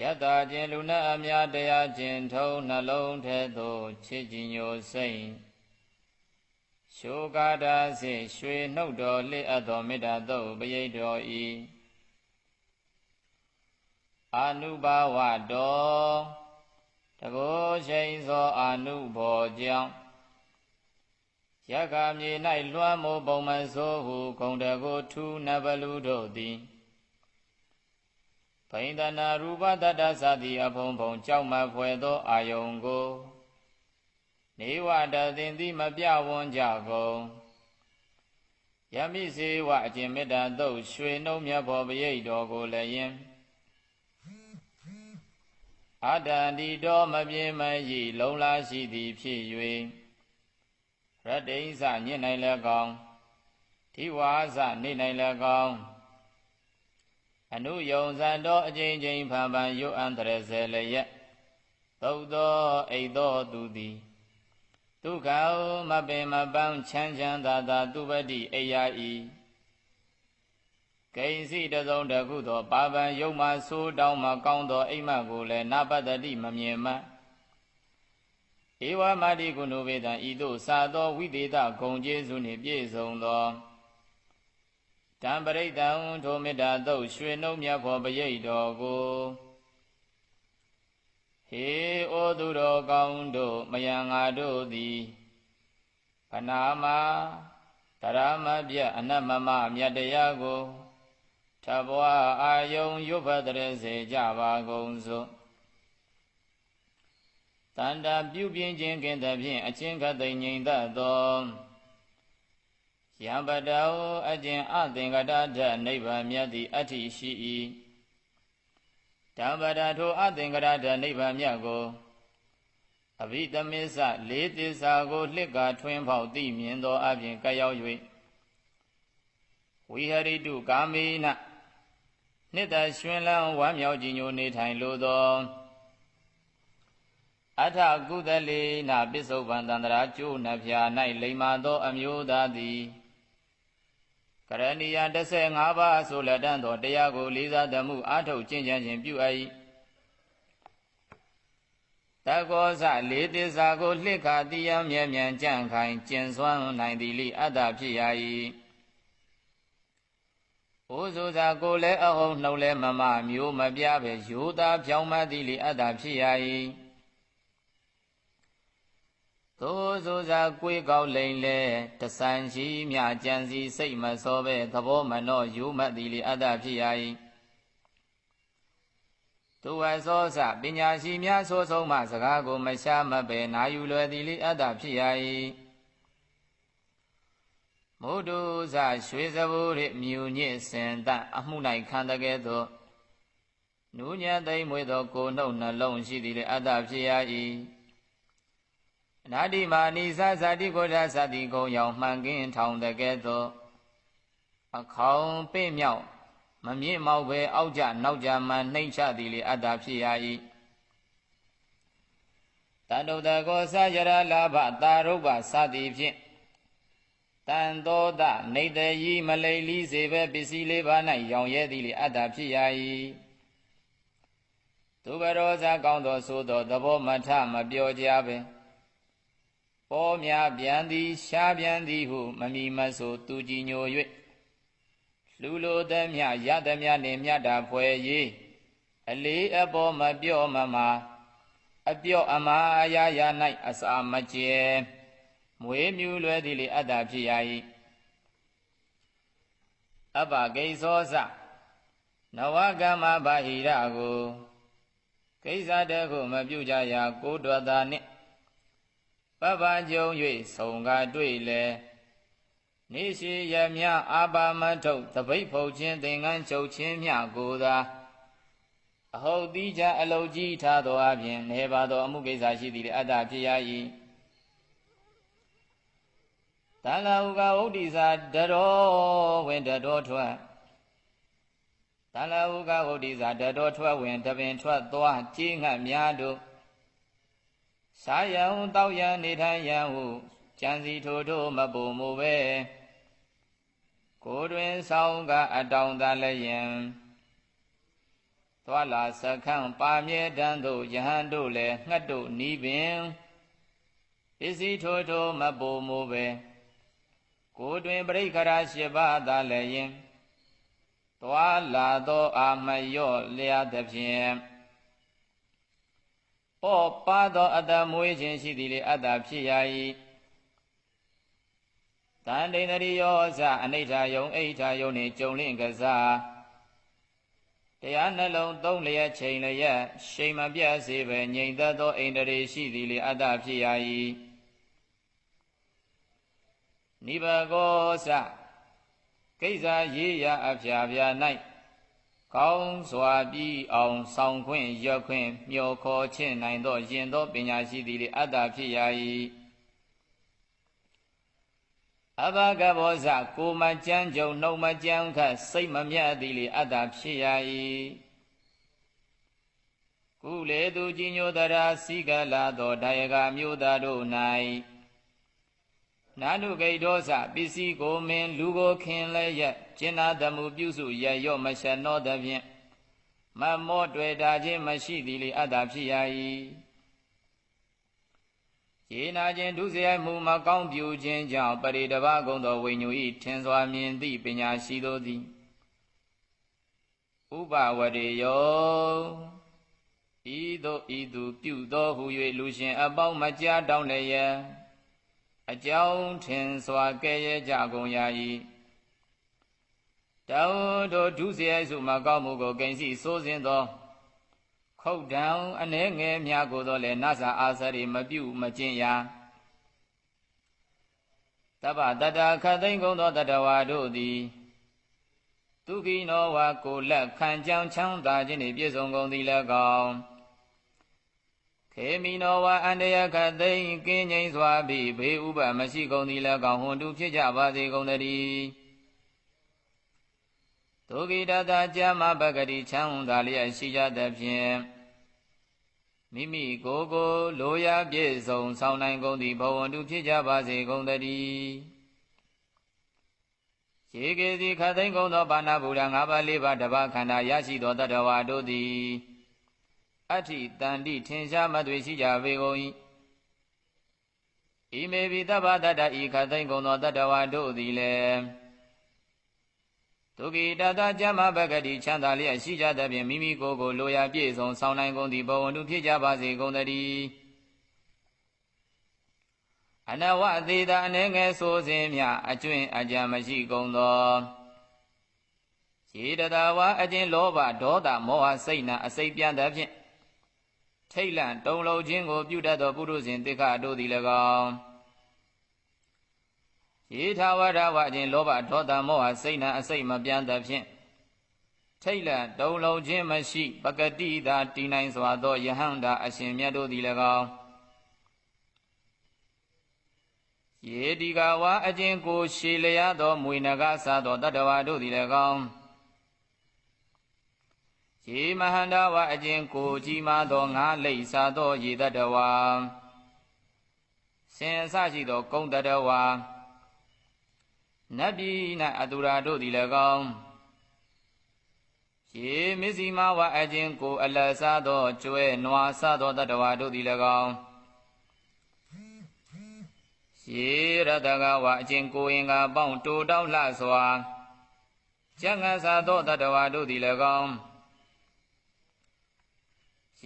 ယတခြင်းလူနာအများတရားခြင်းထုံနှလုံးထဲသို့ချစ်ကြည်ညိုစိတ်ရှုကာတာစေရွှေနှုတ်တော်လစ်အပ်သောမေတ္တာသုတ်ပရိတ်တော်ဤအာနုဘာဝတော်တကောရှိန်သောအာနုဘောကြောင့်ယက္ခမြေ၌လွှမ်းမိုးပုံမဆိုးဟုဂုံတကိုထူနဘလူတို့သည် ဘိန္ဒနာရူပတတ္တသတိအဖုံဖုံကြောက်မဖွယ်သောအာယုံကိုနေဝတသင်သည်မပြဝန်းကြကုန်ယမိစေဝအကျင့်မေတ္တာသုတ်ရွှေနှုံးမြတ်ဘောပရိတ်တော်ကိုလည်းယင်အတ္တန္တိတော်မပြေမဤလုံလာရှိသည်ဖြစ်၍ရတ္တိစညစ်နိုင်လည်းကောင်းထိဝါစနေနိုင်လည်းကောင်း အနုယုံဇံတော်အကျဉ်းချင်းဖန်ဖန်ယုတ်အန္တရစေလျက်သုတ်သောအိတ်သောသူသည်ဒုက္ခမပင်မပန်းချမ်းချမ်းသာသာသူပတိအိယာဤဂိဉ္စီတစုံတခုသောပါပံယုံမှဆိုးတောင်းမှကောင်းသောအိမ်မကိုလည်းနပတ္တိမမြင်မှဧဝမတိကုဏုဝေဒံဤသို့စာသောဝိသေသဂုံကျေးဇူးနှင့်ပြည့်စုံသော တံပရိဒံထိုမေတ္တာသုတ်ရွှေနှုံးမြတ်ဖော်ပရိတ်တော်ကိုဟေဩသူတော်ကောင်းတို့မယံငါတို့သည်ခနာမတရမပြအနတ်မမမြတ်တရားကိုထဘွားအာယုံရွတ်ဖတ်တဲ့စေကြပါကုန်စို့တန္တာပြုပြင်းခြင်းကင်သဖြင့်အချင်းကသိငြိမ်သက်သော ယံပတောအကျင်အသင်္ကတဓနိဗ္ဗာန်မြတ်သည်အဋ္ဌိရှိ၏ဓမ္မတာထိုအသင်္ကရဓနိဗ္ဗာန်မြတ်ကိုအဘိသမစ္ဆလေးသစ္စာကိုလှစ်ကာထွင်းဖောက်သိမြင်သောအပြင်ကရောက်၍ဝိဟရိတုကာမေနနှစ်သက်ရှင်လန်းဝမ်းမြောက်ကြည်ညိုနေထိုင်လိုသောအထကုသလေနာပစ္စုပန်တန္တရာကျိုးနှဖျာ၌လိမ္မာသောအမျိုးသားသည် ကရဏီယ15ပါးဆိုလက်တန်းသောတရားကိုလေးစားသမှုအာထုတ်ကျင့်ကြံခြင်းပြုအပ်၏တကောဇလေးသစ္စာကိုလှစ်ခါတိယမြဲမြံကြံ့ခိုင်ကျင်စွမ်းနိုင်သည်လိအတ္တဖြစ်ရ၏အိုးဆိုစာကိုလည်းအဟုံနှုတ်လည်းမမမျိုးမပြပဲယူသားဖြောင်းမသည်လိအတ္တဖြစ်ရ၏ သို့ဆိုစာကိုယ်ကောက်လိန်လဲတဆန်ရှိမြကြံစီစိတ်မစောပဲသဘောမနောယူမတ်သည်လေအတ္တဖြစ်ရ၏သူဝသောစပညာရှိများဆိုဆုံးမှစကားကိုမရှားမပဲနာယူလွယ်သည်လေအတ္တဖြစ်ရ၏မုဒ္ဒုဇရွှေစဘူရမြူညစ်စင်တအမှု၌ခံတကဲ့သို့နူးညံ့သိမ့်မွေသောကိုနှုတ်နှလုံးရှိသည်လေအတ္တဖြစ်ရ၏အ နာတိမာနိသဇာတိကိုဋ္ဌသတိကုံရောက်မှန်ကင်းထောင်တကဲ့သို့အခေါင်ပိ့မြောက်မမြင့်မောက်ပဲအောက်ကြနောက်ကြမှနှိမ့်ချသည်လေအတ္တဖြစ်ရ၏တန္တုတကောသရလာဘတာရုပ္ပစသည်ဖြင့်တန်သောတနေတယီမလိလီစေပဲပစ္စည်းလေးပါး၌ရောင်ရဲသည်လေအတ္တဖြစ်ရ၏သူဘရောဇာကောင်းသောဆိုသောသဘောမထမပြောကြပဲ ပေါ်များပြန်သည်ရှားပြန်သည်ဟုမမီမဆိုသူကြည်ညို၍လူလိုသမျှရသမျှနှင့်မြတ်တာဖွယ်၍အလေးအပေါ်မပြော့မမအပြော့အမာအရာရာ၌အစာမကျဲမွေးမြူလွယ်သည်လေအတ္တဖြစ်ရ၏အပဂိသောစနဝကမ္မဘာဟိရကိုကိစ္စတခုမပြုကြရာကိုးတော်သာနှင့် ပပကြုံ၍ဆုံကားတွေ့လေနေရှိရမြအာပါမထုတ်တပိတ်ဖုတ်ခြင်းသင်္ကန်းချုပ်ခြင်းမြကိုသာအဟုတ်တိချအလုတ်ကြီးထားသောအပြင်နေပါသောအမှုကိစ္စရှိသည်လေအတ္တဖြစ်ရ၏တန်လာဟုကဝုဒ္ဓိစာတရောဝင်တတော်ထွက်တလဟုကဝုဒ္ဓိဇာတတော်ထွက်ဝင်တပင်ထွက်သွားကြီးငတ်များတို့ စာယံတောက်ရန်နေထိုင်ရန်ဟုကြံစီထိုထိုမပူမူပဲကိုတွင်ဆောင်ကအတောင်သာလည်းယံသွာလာစခန့်ပါမြဲတန်းတို့ယဟန်တို့လည်းငှတ်တို့နီးပင်ပစ္စည်းထိုထိုမပူမူပဲကိုတွင်ပရိခရာရှိပါသာလည်းယင်သွာလာသောအာမယော့လျာသဖြင့် ပေါ်ပါသောအတ္တမွေးခြင်းရှိသည်လေအတ္တဖြစ်ရ၏တန်တိန်တရိယောဇအနိဋ္ဌာယုံအိဋ္ဌာယုံနှင့်ကြုံလင့်ကစားတရားနှလုံးသုံးလျက်ချိန်လျက်ရှိန်မပြတ်စေပဲငြိမ်သက်သောအိန္ဒြေရှိသည်လေအတ္တဖြစ်ရ၏နိဗ္ဗကောသကိစ္စရေးရအဖျာဖျာ၌ ကောင်းစွာပြီးအောင်ဆောင်ခွင့်ရွက်ခွင့်မျှော်ခေါ်ခြင်းနိုင်သောယင်သောပညာရှိသည်လေအတ္တဖြစ်ရ၏အဘဂဘောဇကိုမကြမ်းကြုံနှုတ်မကြမ်းခတ်စိတ်မမြတ်သည်လေအတ္တဖြစ်ရ၏ကုလေသူကြီးညိုတရာစီကလာသောဒါယကမျိုးသားတို့၌ နာနုဂိတောစပစ္စည်းကိုမင်းလူကိုခင်လဲရက်ကျင်နာတမှုပြုစုရရော့မရှနောသဖြင့်မမောတွေ့တာခြင်းမရှိသည်လေအတ္တဖြစ်ရ၏ယေနာခြင်းဒုစရိုက်မှုမကောင်းပြူခြင်းကြောင့်ပရိတဘာကုံသောဝိညူ၏ထင်စွာမြင်သည့်ပညာရှိသောသည်ဥပဝရေယောဤသို့ဤသူပြုသောဟု၍လူရှင်အပေါင်းမကြားတောင်းလည်းရဲ့ အကြောင်းထင်စွာကဲ့ရဲ့ကြကုန်ရ၏တောတို့ဒုစရိုက်စုမကောင်းမှုကိုဂိဉ္စီစိုးစင်းသော ခုတ်တံအနှဲငယ်များကိုတော့လေနသအာသရိမပြုမကျင့်ရာတပ္ပတတခသိမ့်ကုန်သောတတဝါတို့သည်ဒုက္ခိနောဝါကိုလက်ခံကြောင်းချမ်းသာခြင်းနှင့်ပြည့်စုံကုန်သည်လည်းကောင်း ခေမိနောဝါအန္တရာခသိမ့်ကင်းငိမ့်စွာပြီးဘေးဥပမရှိကုန်သည်လည်းကောင်းဟွန်တုဖြစ်ကြပါစေကုန်သတည်းဒုက္ခိတတကြမပဂတိချမ်းသာလျက်ရှိကြသဖြင့်မိမိကိုယ်ကိုလိုရာပြည့်စုံဆောင်နိုင်ကုန်သည့်ဘဝန္တုဖြစ်ကြပါစေကုန်သတည်းရေကေစီခသိမ့်ကုန်သောဘာနာဗုဒ္ဓ၅ပါး၄ပါးတပါးခန္ဓာရရှိသောတတဝါတို့သည် အဋ္ဌိတန်တိထင်ရှားမသွေရှိကြပေကုန်၏ဤမေဘိတဗ္ဗတတဤခသိမ့်ကုန်သောတတဝါတို့သည်လည်းဒုက္ခိတတကြမပဂတိချမ်းသာလျက်ရှိကြသဖြင့်မိမိကိုယ်ကိုလိုရာပြည့်စုံဆောင်နိုင်ကုန်သည့်ဘဝန္တုဖြစ်ကြပါစေကုန်သတည်းအနဝအသေးသာအနေငယ်ဆိုစဉ်မြအကျွင့်အကြံမရှိကုန်သောခြေတတဝါအကျဉ်လောဘဒေါသမောဟစိတ်နာအစိတ်ပြန်သဖြင့် ထိတ်လန့်တုံလုံးခြင်းကိုပြုတတ်သောပုရုဇဉ်တိခတို့သည်၎င်းယေထာဝရဝအခြင်းလောဘဒေါသမောဟစိတ်နာအစိတ်မပြန်သဖြင့်ထိတ်လန့်တုံလုံးခြင်းမရှိ ပကတိသာတည်နိုင်စွာသောယဟန္တာအရှင်မြတ်တို့သည်၎င်းယေဒီကဝါအခြင်းကိုရှည်လျားသောမွေနဂါစားသောတတ္တဝါတို့သည်၎င်း ရေမဟန္တာဝအခြင်းကိုကြီးမားသောငါလိပ်စားသောရေတတဝါစင်အစရှိသောကုံတတဝါနတ်ပြည်၌အတုရာတို့သည်၎င်းရေမစ္စည်းမဝအခြင်းကို အလတ်စားသောကျွဲနွားစားသောတတဝါတို့သည်၎င်းရေရတကဝအခြင်းကိုရင်ကပေါင်းတိုတောက်လှစွာကျန်ငါစားသောတတဝါတို့သည်၎င်း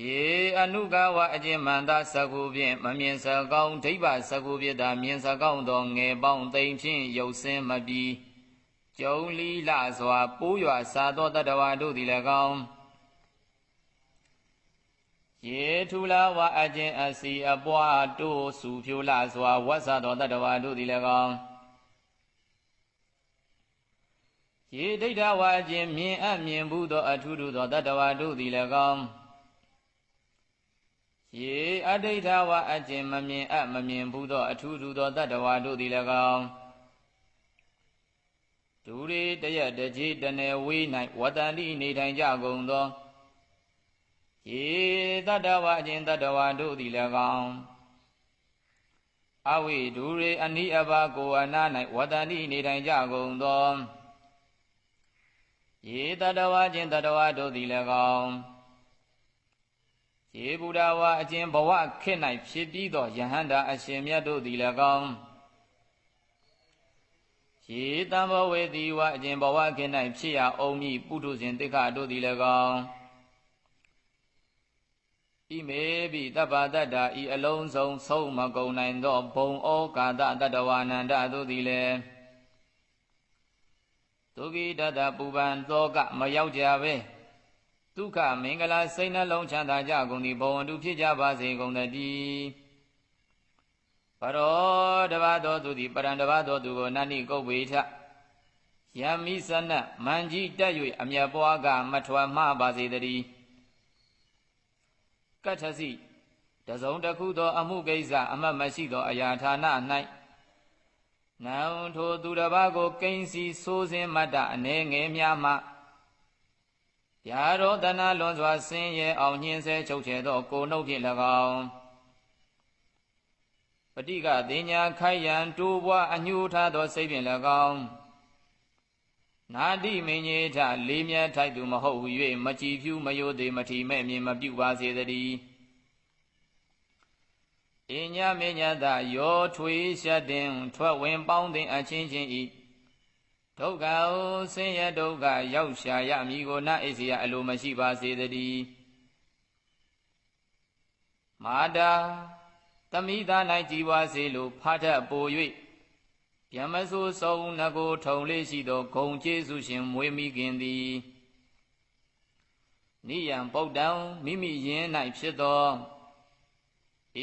ရေအနုကဝအကျင့်မန္တသကုဖြင့်မမြင်စကောင်းဒိဗ္ဗသကုပြတာမြင်စကောင်းသောငယ်ပေါင်းသိမ့်ဖြင့်ရုပ်စင်းမပြီးကျုံလီလစွာပိုးရွာစာသောတတဝါတို့သည်၎င်းရေထူလာဝအကျင့်အစီအပွားတို့စုဖြိုလာစွာဝတ်စားသောတတဝါတို့သည်၎င်းရေဒိဋ္ဌဝအကျင့်မြင်အပ်မြင်ဘူးသောအထုထုသောတတဝါတို့သည်၎င်း ရေအဋိဋ္ဌဝအကျင်မမြင်အပ်မမြင်ဘူးသောအထူးထူသောတတ္တဝါတို့သည်၎င်းဒုရေတရက်တကြီးတနေဝေး၌ဝတ္တန္တိနေထိုင်ကြကုန်သောယေတတဝအချင်းတတဝတို့သည်၎င်းအဝိဒူရေအနိအဘကိုအနာ၌ဝတ္တန္တိနေထိုင်ကြကုန်သောယေတတဝချင်းတတဝတို့သည်၎င်း ယေဗုဒ္ဓဝါအချင်းဘဝခေတ်၌ဖြစ်ပြီးသောယဟန္တာအရှင်မြတ်တို့သည်၎င်းယေတံဘဝေတိဝအချင်းဘဝခေတ်၌ဖြစ်ရအောင်မည်ပုထုဇဉ်တိခတို့သည်၎င်းဣမေပိတပ္ပတ္တာဤအလုံးစုံဆုံးမကုန်နိုင်သောဘုံဩကာသတတဝါနန္ဒတို့သည်လည်းဒုက္ခိတတပူပန်သောကမရောက်ကြပဲ ဒုက္ခမင်္ဂလာစိတ်နှလုံးချမ်းသာကြကုန်သည်ဘဝန္တုဖြစ်ကြပါစေကုန်တည်းပရောတဘာသောသူသည်ပရံတဘာသောသူကိုနန္တိကုတ်ဝေထယမိစနမန်ကြီးတက်၍အမျက်ပွားကမထွာမှပါစေတည်းကတ္ထစီတစုံတစ်ခုသော အမှုကိစ္စအမှတ်မရှိသော အရာဌာန၌နံထိုသူတစ်ပါးကိုကိန်းစီဆိုးစင်းမတ္တအနေငယ်များမှ ဗျာရောတနာလွန်စွာဆင်းရဲအောင်ညှင်းဆဲချုပ်ချယ်သောကိုနှုတ်ဖြင့်၎င်းပဋိကတင်ညာခိုက်ရန်တိုးပွားအညှိုးထားသောစိတ်ဖြင့်၎င်းနာတိမင်းကြီးထလေးမြတ်ထိုက်သူမဟုတ်၍မကြည်ဖြူမယိုသေးမထီမဲ့မြင်မပြုပါစေတည်းအညမညတယောထွေရှတ်တင်ထွက်ဝင်ပေါင်းတင်အချင်းချင်းဤ ဒုက္ခဟုဆင်းရဲဒုက္ခရောက်ရှာရမည်ကိုနာအိစီယအလိုမရှိပါစေတည်းမာတာတမိသား၌ကြည်ပါစေလိုဖားထပ်ပို၍ယမဆိုးဆုံးငကိုထုံလေးရှိသောဂုံကျေးဇူးရှင်မွေးမိခင်သည်နိယံဗုဒ္ဓံမိမိယင်း၌ဖြစ်သော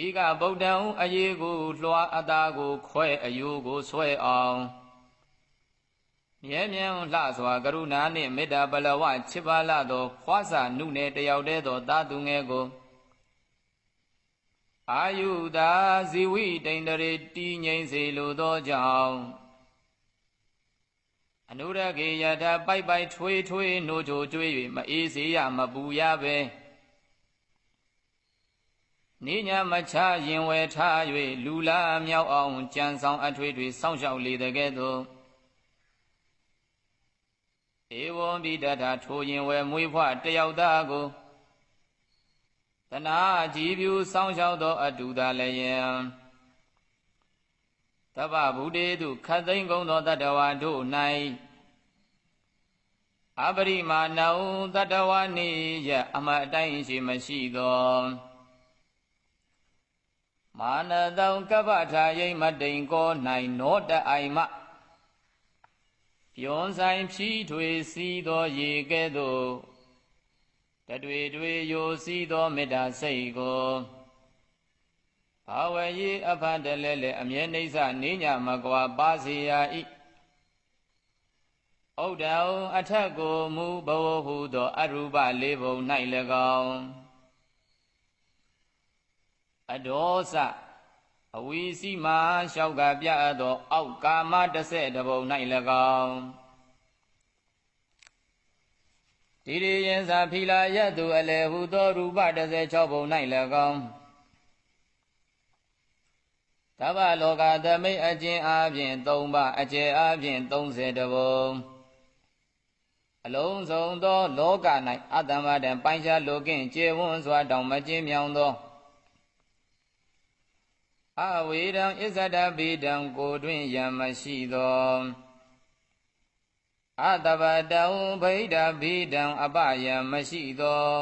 ဧကဗုဒ္ဓံအရေးကိုလွှာအတာကိုခွဲအယိုးကိုဆွဲအောင် မြဲမြံလှစွာကရုဏာနှင့်မေတ္တာပလဝချစ်ပါလာသောဖွားစာနုနယ်တယောက်တည်းသောသာသူငယ်ကိုအာယုသာဇီဝိတိန်တရေတည်ငြိမ်စေလိုသောကြောင့်အနုရကေယထာပိုက်ပိုက်ထွေးထွေးနိုးချိုကျွေး၍မအေးစေရမပူရပဲနိညာမချရင်ဝယ်ထား၍လူလာမြောက်အောင်ကြံဆောင်အထွေထွေစောင့်ရှောက်လေတဲ့ကဲ့သို့ ဧဝံပိတ္ထာထိုရင်ဝယ်မွေးဖွားတယောက်သားကိုတနာကြည်ပြူစောင်းလျှောက်သော အတူသာလည်းယံတပ္ပဗုဒေတုခတ်သိမ့်ကုန်သောတတဝါတို့၌အပရိမာဏံတတဝါနေရအမအတိုင်းရှိမရှိသောမာနတောကပ္ပထာယိမတိန်ကော၌နောတအိုင်မ ပြွန်ဆိုင်ဖြီးထွေစီးသောရေကဲ့သို့တတွေတွေယိုစီးသောမေတ္တာစိတ်ကိုဘာဝရေအဖန်တလဲလဲအမြဲနှိမ့်စနေညမကွာပါစီယာဤဩဒံအထက်ကိုမူဘဝဟုသော အရူပလေးဘုံ၌၎င်းအဒောစ အဝီစီမာလျှောက်ကပြအပ်သော အောက်ကာမတဆဲ့တဘုံ၌၎င်းတိရိယင်စာဖီလာယတုအလေဟုသောရူပ36ဘုံ၌၎င်းသဗ္ဗလောကသမိတ်အကျဉ်းအားဖြင့်3ပါအကျယ်အားဖြင့်30ဘုံအလုံးစုံသော လောက၌အတ္တမတံပိုင်းခြားလိုကင့်ကျေဝန်းစွာတောင်မကျင်းမြောင်သော အဝေရံအစ္ဆဒဗေဒံကိုတွင်ယံမရှိသောအတပတံဗိဒဗိဒံအပယံမရှိသော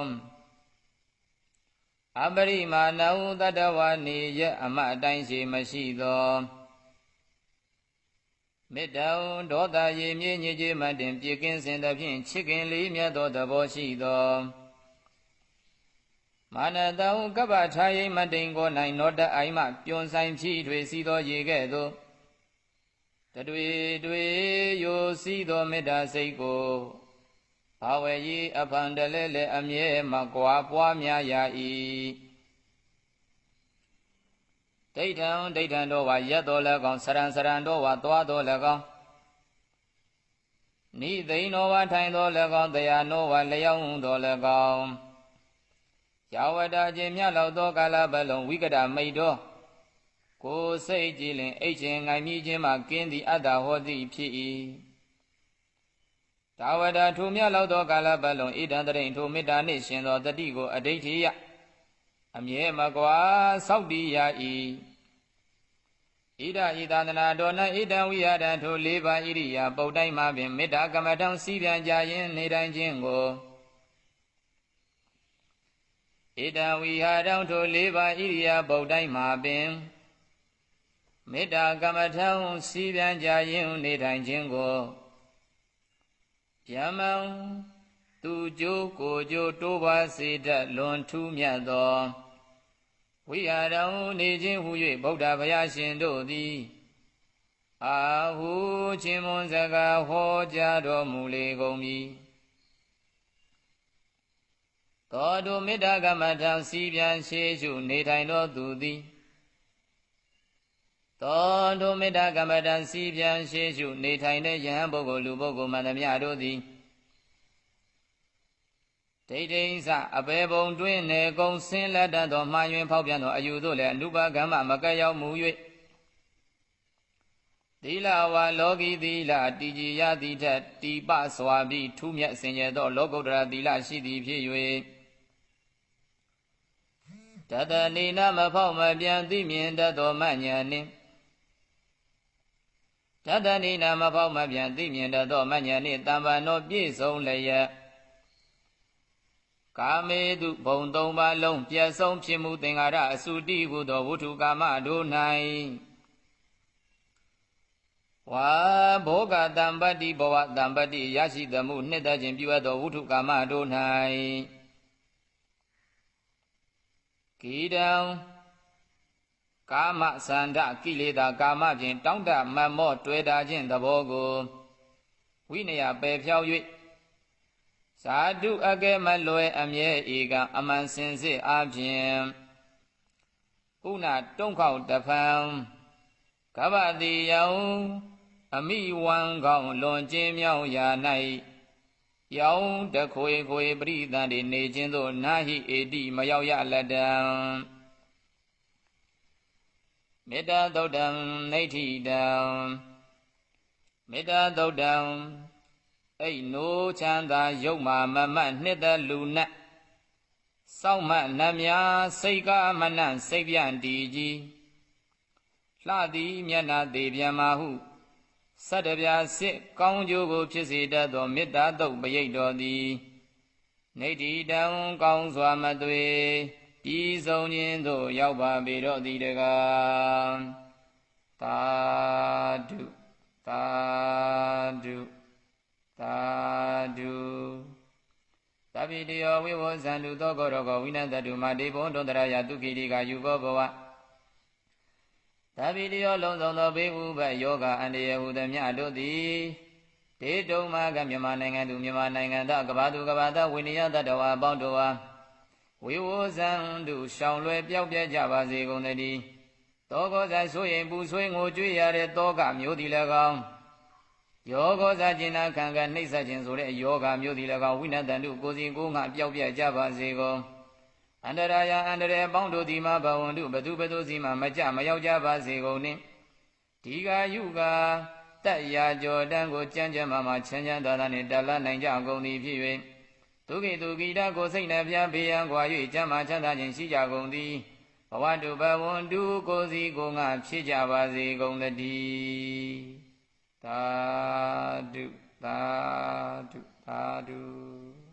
အပရိမာဏဟုတတဝနေယအမအတိုင်းရှိမရှိသောမေတ္တာဒေါသရေမြေညစ်ကြေးမှတင်ပြကင်းစင်သဖြင့်ချစ်ခင်လေးမြတ်သောသဘောရှိသော မာနတောကပ္ပထာယိမတိန်ကိုနိုင်နောတအိုင်မှပြွန်ဆိုင်ဖြီးထွေစီသောရေကဲ့သို့တတွေတွေယိုစီးသောမေတ္တာစိတ်ကိုဘာဝေယီအဖန်တလဲလဲအမြဲမကွာပွားများရာ၏ဒိဋ္ဌံဒိဋ္ဌံတော်ဝါရက်တော်လည်းကောင်းစရံစရံတော်ဝါသွားတော်လည်းကောင်းနိသိဏောဝထိုင်သော၎င်းတရားနောဝလျောင်းသော၎င်း ယဝတခြင်းမြလောက်သောကာလပတ်လုံးဝိကတမိတ်တော်ကိုယ်စိတ်ကြည်လင်အိတ်ခြင်းငိုင်မြခြင်းမှကင်းသည့်အတ္တဟောသည်ဖြစ်၏တာဝတထိုမြလောက်သောကာလပတ်လုံးဣဒံတရိန်ထိုမေတ္တာနှင့်ရှင်သောတတိကိုအဋိဋ္ဌိယအမြဲမကွာစောက်တည်ရ၏ဣဒဤသာသနာတော်၌ဣဒံဝိဟာရထို၄ပါးဣရိယာပုတ်တိုင်းမှာပင်မေတ္တာကမ္မထံစီးပြန်ကြရင်နေတိုင်းခြင်းကို ဣဒံဝိဟာရထို၄ပါးဣရိယာပုတ်တိုင်းမှာပင်မေတ္တာကမ္မထံစီးပြန်ကြရင်နေတိုင်းခြင်းကိုယမံသူကြိုးကိုကြိုးတိုးပါစေတတ်လွန်ထူးမြတ်သောဝိဟာရံနေခြင်းဟု၍ဗုဒ္ဓဘုရားရှင်တို့သည်အာဟုချင်းမွန်စကားဟောကြားတော်မူလေကုန်ပြီ သောတုမေတ္တာကမ္မထံစီပြန်ရှေရှုနေထိုင်တော်သူသည်သောတုမေတ္တာကမ္မထံစီပြန်ရှေရှုနေထိုင်တဲ့ယဟန်ပုဂ္ဂိုလ်လူပုဂ္ဂိုလ်မှန်သမျှတို့သည်ဒိဋ္ဌိစအပေပုံတွင်နေကုံဆင်းလက်တတ်သောမှားယွင်းဖောက်ပြန်သောအယူတို့လည်းအနုပါကမ္မမကရောက်မူ၍သီလဝါလောကီသီလတည်ကြည်ရသည်ထက်တိပစွာပြီးထူးမြတ်စင်ကြယ်သောလောကုတ္တရာသီလရှိသည်ဖြစ်၍ တတနိနမဖောက်မပြန်သိမြင်တတ်သောမညာနှင့်တတနိနမဖောက်မပြန်သိမြင်တတ်သောမညာနှင့်တမ္ပန်တော်ပြည့်စုံလျက်ကာမေတုဘုံသုံးပါလုံးပြည့်စုံဖြစ်မှုသင်္ကာရအစုတိဟုသောဝုထုကာမတို့၌ဝါဘောဂတံပတ္တိဘဝတံပတ္တိရရှိသမှုနှစ်သက်ခြင်းပြုအပ်သောဝုထုကာမတို့၌ ကိတံကာမသန္ဓကိလေသာကာမဖြင့်တောင့်တမမောတွေ့တာခြင်းသဘောကိုဝိနယပယ်ဖြောက်၍သာဓုအကဲမလွယ်အမြဲဧကအမှန်စင်စစ်အပြင်ဥနာတုံခေါတဖန်ကဗ္ဗတိယံအမိဝံကောင်းလွန်ကျင်းမြောင်းရာ၌ ယောင်တခွေခွေပရိသန်တွေနေခြင်းသို့နာဟိအေတိမရောက်ရလက်တံမေတ္တာသုတ်တံနေဋ္ဌိတံမေတ္တာသုတ်တံအိတ်နိုးချမ်းသာရုပ်မာမမတ်နှစ်သက်လူနတ်စောင့်မနှမြစိတ်ကမနန့်စိတ်ပြန့်တည်ကြီးလှသည်မျက်နာသေးပြန်မာဟု စတ္တပြစစ်ကောင်းကျိုးကိုဖြစ်စေတတ်သောမေတ္တာတုတ်ပရိတ်တော်သည်နေတိတံကောင်းစွာမသွေပြည်စုံခြင်းသို့ရောက်ပါပေတော့သည်တကားသာဓုသာဓုသာဓုသဗ္ဗိတယောဝိဝဇန္တုသောကောရောကောဝိနန္တတုမတေဘုံဒုန္တရယတုခိတိကယူဘောဘဝ သဗ္ဗိတယောလုံးစုံသောဘေးဥပယောဂအန္တရာယ်ဟူသည်မြတို့သည်ဒေတုံမာကမြန်မာနိုင်ငံသူမြန်မာနိုင်ငံသားကဘာသူကဘာသားဝိနည်းတတဝအပေါင်းတို့ဟာဝိဝဇန္တုရှောင်လွယ်ပြောက်ပြဲကြပါစေကုန်သတည်းသောကောဇာဆိုရင်ပူဆွေးငိုကြွေးရတဲ့တောကမျိုးသည်၎င်းယောဂောဇာကျင်နာခံကနှိမ့်ဆက်ခြင်းဆိုတဲ့ယောဂမျိုးသည်၎င်းဝိနတန်တုကိုစီကိုငါပျောက်ပြကြပါစေကုန် အန္တရာယအန္တရေပေါင်းတို့ဒီမှာဘဝန္တုဘသူဘသူစီမှာမကြမရောက်ကြပါစေကုန်နှင့်ဒီကယုကတက်ရာကြောတန်းကိုကြမ်းကြမ်းမှမှချမ်းချမ်းသာသာနှင့်တလနိုင်ကြကုန်သည်ဖြစ်၍ဒုက္ခိတုကိတကိုစိတ်နှပြဘေးရန်ကွာ၍ကျမ်းမာချမ်းသာခြင်းရှိကြကုန်သည်ဘဝတုဘဝန္တုကိုစီကိုငါဖြစ်ကြပါစေကုန်တည်းသာဓုသာဓုသာဓု